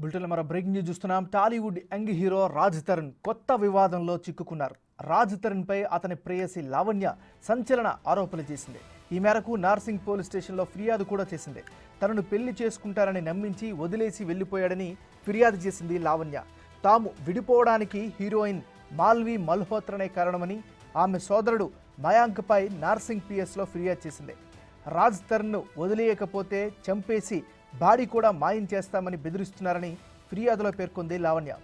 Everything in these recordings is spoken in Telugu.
బులెటిన్లో మరో బ్రేకింగ్ న్యూస్ చూస్తున్నాం. Tollywood young hero Raj Tarun కొత్త వివాదంలో చిక్కుకున్నారు. రాజ్ తరుణ్పై అతని ప్రేయసి లావణ్య సంచలన ఆరోపణలు చేసింది. ఈ మేరకు నార్సింగ్ పోలీస్ స్టేషన్లో ఫిర్యాదు కూడా చేసింది. తనను పెళ్ళి చేసుకుంటారని నమ్మించి వదిలేసి వెళ్ళిపోయాడని ఫిర్యాదు చేసింది లావణ్య. తాము విడిపోవడానికి హీరోయిన్ మాల్వి మల్హోత్రనే కారణమని ఆమె సోదరుడు మయాంక్పై నార్సింగ్ పిఎస్లో ఫిర్యాదు చేసింది. రాజ్ తరుణ్ను వదిలేయకపోతే చంపేసి బాడీ కూడా మాయం చేస్తామని బెదిరిస్తున్నారని ఫిర్యాదులో పేర్కొంది లావణ్య.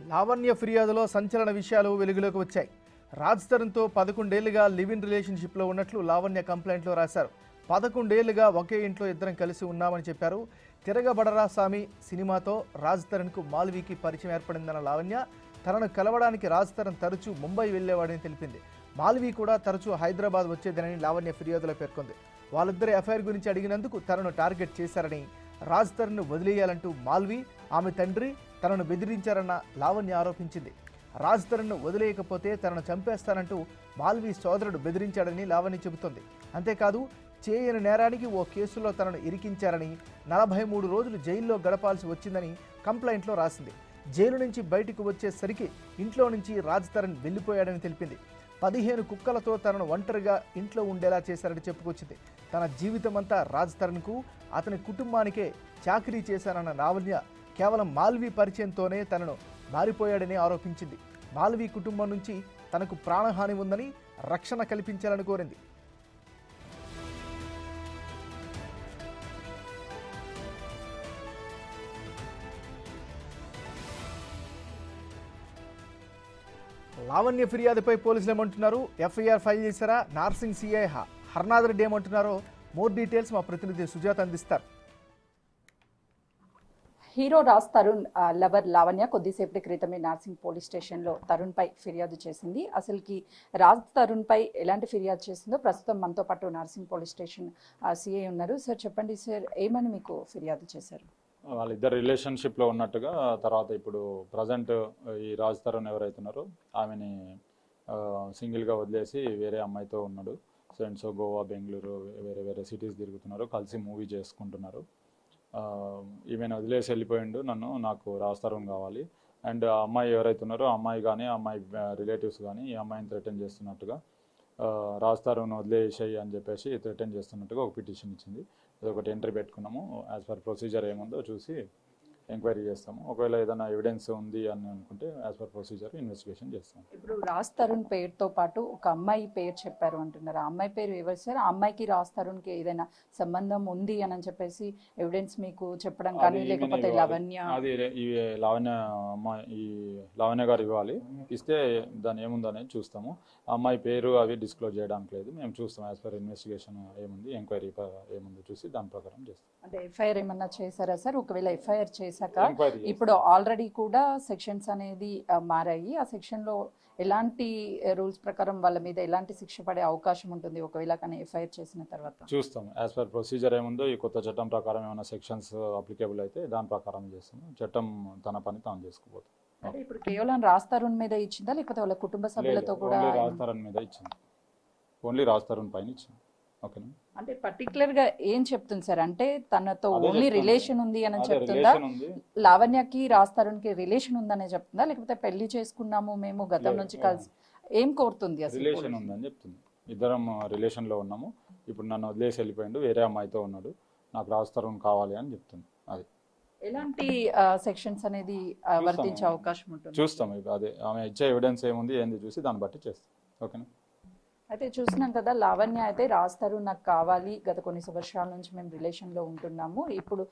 లావణ్య ఫిర్యాదులో సంచలన విషయాలు వెలుగులోకి వచ్చాయి. రాజ్ తరుణ్తో పదకొండేళ్ళుగా లివ్ ఇన్ రిలేషన్షిప్లో ఉన్నట్లు లావణ్య కంప్లైంట్లో రాశారు. పదకొండేళ్ళుగా ఒకే ఇంట్లో ఇద్దరం కలిసి ఉన్నామని చెప్పారు. తిరగబడరా స్వామి సినిమాతో రాజ్ తరుణ్కు మాల్వీకి పరిచయం ఏర్పడిందన్న లావణ్య తనను కలవడానికి రాజ్ తరుణ్ తరచూ ముంబై వెళ్ళేవాడని తెలిపింది. మాల్వీ కూడా తరచూ హైదరాబాద్ వచ్చేదనని లావణ్య ఫిర్యాదులో పేర్కొంది. వాళ్ళిద్దరి ఎఫ్ఐఆర్ గురించి అడిగినందుకు తనను టార్గెట్ చేశారని రాజ్ తరుణ్ను వదిలేయాలంటూ మాల్వీ ఆమె తండ్రి తనను బెదిరించారన్న లావణ్య ఆరోపించింది. రాజ్ తరుణ్ను వదిలేయకపోతే తనను చంపేస్తానంటూ మాల్వి సోదరుడు బెదిరించాడని లావణి చెబుతోంది. అంతేకాదు చేయని నేరానికి ఓ కేసులో తనను ఇరికించారని నలభై మూడు రోజులు జైల్లో గడపాల్సి వచ్చిందని కంప్లైంట్లో రాసింది. జైలు నుంచి బయటకు వచ్చేసరికి ఇంట్లో నుంచి రాజ్ తరుణ్ వెళ్ళిపోయాడని తెలిపింది. పదిహేను కుక్కలతో తనను ఒంటరిగా ఇంట్లో ఉండేలా చేశారని చెప్పుకొచ్చింది. తన జీవితమంతా రాజ్ తరుణ్కు అతని కుటుంబానికే చాకరీ చేశానన్న లావణ్య కేవలం మాల్వి పరిచయంతోనే తనను మారిపోయాడని ఆరోపించింది. మాల్వీ కుటుంబం నుంచి తనకు ప్రాణహాని ఉందని రక్షణ కల్పించాలని కోరింది. లావణ్య ఫిర్యాదుపై పోలీసులు ఏమంటున్నారు? ఎఫ్ఐఆర్ ఫైల్ చేశారా? నార్సింగ్ సిఐ హర్నాథ్ రెడ్డి ఏమంటున్నారో? మోర్ డీటెయిల్స్ మా ప్రతినిధి సుజాత అందిస్తారు. హీరో రాజ్ తరుణ్ లవర్ లావణ్య కొద్దిసేపటి క్రితమే నార్సింగ్ పోలీస్ స్టేషన్లో తరుణ్పై ఫిర్యాదు చేసింది. అసలుకి రాజ్ తరుణ్పై ఎలాంటి ఫిర్యాదు చేసిందో ప్రస్తుతం మనతో పాటు నార్సింగ్ పోలీస్ స్టేషన్ సిఐ ఉన్నారు. సార్ చెప్పండి సార్ ఏమని మీకు ఫిర్యాదు చేశారు? వాళ్ళిద్దరు రిలేషన్షిప్లో ఉన్నట్టుగా తర్వాత ఇప్పుడు ప్రజెంట్ ఈ రాజ్ తరుణ్ ఎవరైతున్నారో ఆమెని సింగిల్గా వదిలేసి వేరే అమ్మాయితో ఉన్నాడు. So and so Goa Bengaluru వేరే వేరే సిటీస్ తిరుగుతున్నారు కలిసి మూవీ చేసుకుంటున్నారు. ఈమెను వదిలేసి వెళ్ళిపోయిండు నన్ను నాకు రాజ్ కావాలి. అండ్ ఆ అమ్మాయి ఎవరైతే ఉన్నారో అమ్మాయి కానీ ఆ అమ్మాయి రిలేటివ్స్ కానీ ఈ అమ్మాయిని థ్రెటన్ చేస్తున్నట్టుగా ఆ, వదిలేసేయి వదిలేసాయి అని చెప్పేసి థ్రెటన్ చేస్తున్నట్టుగా ఒక పిటిషన్ ఇచ్చింది. అది ఒకటి ఎంట్రీ పెట్టుకున్నాము. యాజ్ పర్ ప్రొసీజర్ ఏముందో చూసి ఎంక్వైరీ చేస్తాము. ఒకవేళ ఏదైనా ఎవిడెన్స్ ఉంది అని అనుకుంటే యాజ్ పర్ ప్రొసీజర్ ఇన్వెస్టిగేషన్ చేస్తాము ఇప్పుడు రాజ్ తరుణ్ పేరుతో పాటు ఒక అమ్మాయి పేరు చెప్పారు అంటున్నారు. ఆ అమ్మాయి పేరు ఎవరు సార్? ఆ అమ్మాయికి రాజ్ తరుణ్కి ఏదైనా సంబంధం ఉంది అని చెప్పేసి ఎవిడెన్స్ మీకు చెప్పడం కానీ లేకపోతే లావణ్య అది ఈ లావణ్య అమ్మాయి ఈ లావణ్య గారు ఇవ్వాలి. ఇస్తే దాని ఏముందనేది చూస్తాము. ఆ అమ్మాయి పేరు అవి డిస్క్లోజ్ చేయడానికి లేదు. మేము చూస్తాం యాజ్ పర్ ఇన్వెస్టిగేషన్ ఏముంది ఎంక్వైరీ ఏముందో చూసి దాని ప్రకారం చేస్తాం. అంటే ఎఫ్ఐఆర్ ఏమన్నా చేశారా సార్? ఒకవేళ ఎఫ్ఐఆర్ చేశాక ఇప్పుడు ఆల్రెడీ కూడా సెక్షన్స్ అనేది మారాయి. ఆ సెక్షన్లో ఎలాంటి రూల్స్ ప్రకారం వాళ్ళ మీద ఎలాంటి శిక్ష పడే అవకాశం ఉంటుంది? ఒకవేళ కానీ ఎఫ్ఐఆర్ చేసిన తర్వాత. చూస్తాం. యాజ్ పర్ ప్రొసీజర్ ఏముందో ఈ కొత్త చట్టం ప్రకారం ఏమైనా సెక్షన్స్ అప్లికేబుల్ అయితే దాని ప్రకారం చేస్తాము చట్టం తన పని తాను చేసుకుపోతాం. అంటే ఇప్పుడు కేవలం రాజ్ తరుణ్ మీద ఇచ్చిందా? లేకపోతే వాళ్ళ కుటుంబ సభ్యులతో కూడా ఓన్లీ రాజ్ తరుణ్ మీద ఇచ్చింది. ఓన్లీ రాజ్ తరుణ్ పైన ఇచ్చింది. అంటే పర్టికులర్గా ఏం చెప్తుంది సార్? అంటే తనతో ఓన్లీ. రిలేషన్ ఉంది అని చెప్తుందా? లావణ్యకి రాజ్ తరుణ్కి రిలేషన్ ఉందనే చెప్తుందా? లేకపోతే పెళ్ళి చేసుకున్నాము మేము గతం నుంచి. కలిసి ఏం కోరుతుంది అసలు రిలేషన్? ఉందని చెప్తుంది. ఇద్దరం రిలేషన్లో ఉన్నాము. ఇప్పుడు నన్ను వదిలేసి వెళ్ళిపోయిండు. వేరే అమ్మాయితో ఉన్నాడు. నాకు రాజ్ తరుణ్ కావాలి అని చెప్తుంది. అది. ఎలాంటి సెక్షన్స్ అనేది. వర్తించే అవకాశం ఉంటుంది? చూస్తాం అదే. ఆమె ఇచ్చే ఎవిడెన్స్ ఏముంది ఏంది చూసి దాన్ని బట్టి చేస్తాం. ఓకేనా అయితే చూసినాం కదా లావణ్య అయితే రాస్తారు నాకు కావాలి. గత కొన్ని సంవత్సరాల నుంచి మేము రిలేషన్లో ఉంటున్నాము. ఇప్పుడు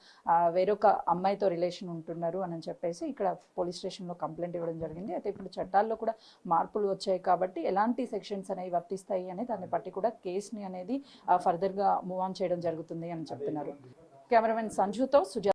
వేరొక అమ్మాయితో రిలేషన్ ఉంటున్నారు అని చెప్పేసి ఇక్కడ పోలీస్ స్టేషన్లో కంప్లైంట్ ఇవ్వడం జరిగింది. అయితే ఇప్పుడు చట్టాల్లో కూడా మార్పులు వచ్చాయి కాబట్టి ఎలాంటి సెక్షన్స్ అనేవి వర్తిస్తాయి అని దాన్ని బట్టి కూడా కేసుని అనేది ఫర్దర్గా మూవ్ ఆన్ చేయడం జరుగుతుంది అని చెప్తున్నారు. కెమెరామెన్ సంజుతో సుజా